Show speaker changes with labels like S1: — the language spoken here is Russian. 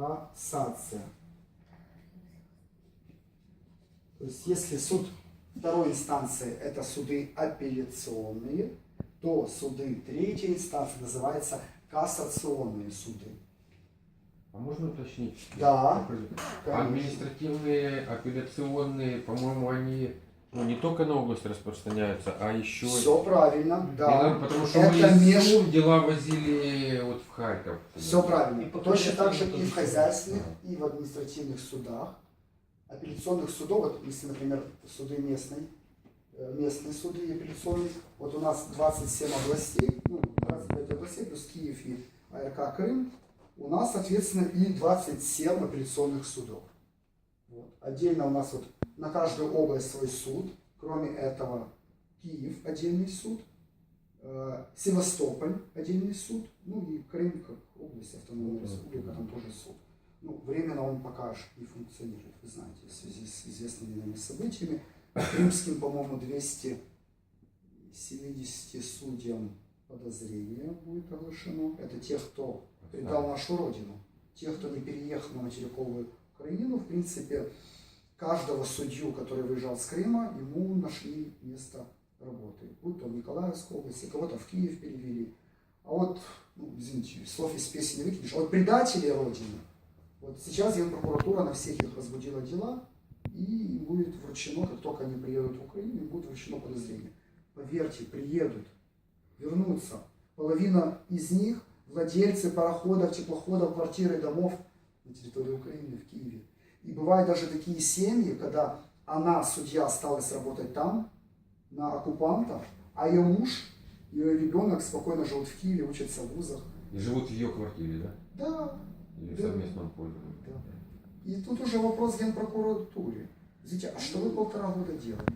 S1: кассация. То есть если суд второй инстанции это суды апелляционные, то суды третьей инстанции называются кассационные суды.
S2: А можно уточнить?
S1: Да.
S2: Административные, апелляционные, по-моему, они не только на область распространяются, а еще...
S1: Все правильно, да.
S2: Ну, потому что
S1: Это
S2: мы из
S1: меж-
S2: Сум дела возили вот в Харьков.
S1: Все правильно.
S3: И
S1: Точно так же и в хозяйственных,
S2: Да.
S1: и в административных судах. Апелляционных судов, вот если, например, суды местной, э, местные суды и апелляционные, вот у нас 27 областей, ну, 25 областей, плюс Киев и АРК Крым, у нас, соответственно, и 27 апелляционных судов. Вот. Отдельно у нас вот на каждую область свой суд, кроме этого Киев отдельный суд, э, Севастополь отдельный суд, ну и Крым как область, автономная республика, там тоже суд. Ну, временно он пока не функционирует, вы знаете, в связи с известными нами событиями. Крымским, по-моему, 270 судьям подозрение будет оглашено. Это те, кто предал нашу родину. Те, кто не переехал на материковую Украину, в принципе, каждого судью, который выезжал с Крыма, ему нашли место работы. Будь то в Николаевской области, кого-то в Киев перевели. А вот, ну, извините, слов из песни не выкинешь, а вот предатели Родины, вот сейчас Генпрокуратура на всех их возбудила дела, и им будет вручено, как только они приедут в Украину, им будет вручено подозрение. Поверьте, приедут, вернутся. Половина из них владельцы пароходов, теплоходов, квартир и домов на территории Украины, в Киеве. И бывают даже такие семьи, когда она, судья, осталась работать там, на оккупантов, а ее муж, ее ребенок спокойно живут в Киеве, учатся в вузах.
S2: И живут в ее квартире, да?
S1: Да,
S2: Или в
S1: Да.
S2: совместном пользовании.
S1: Да. и тут уже вопрос Генпрокуратуре. Извините, а что вы полтора года делали?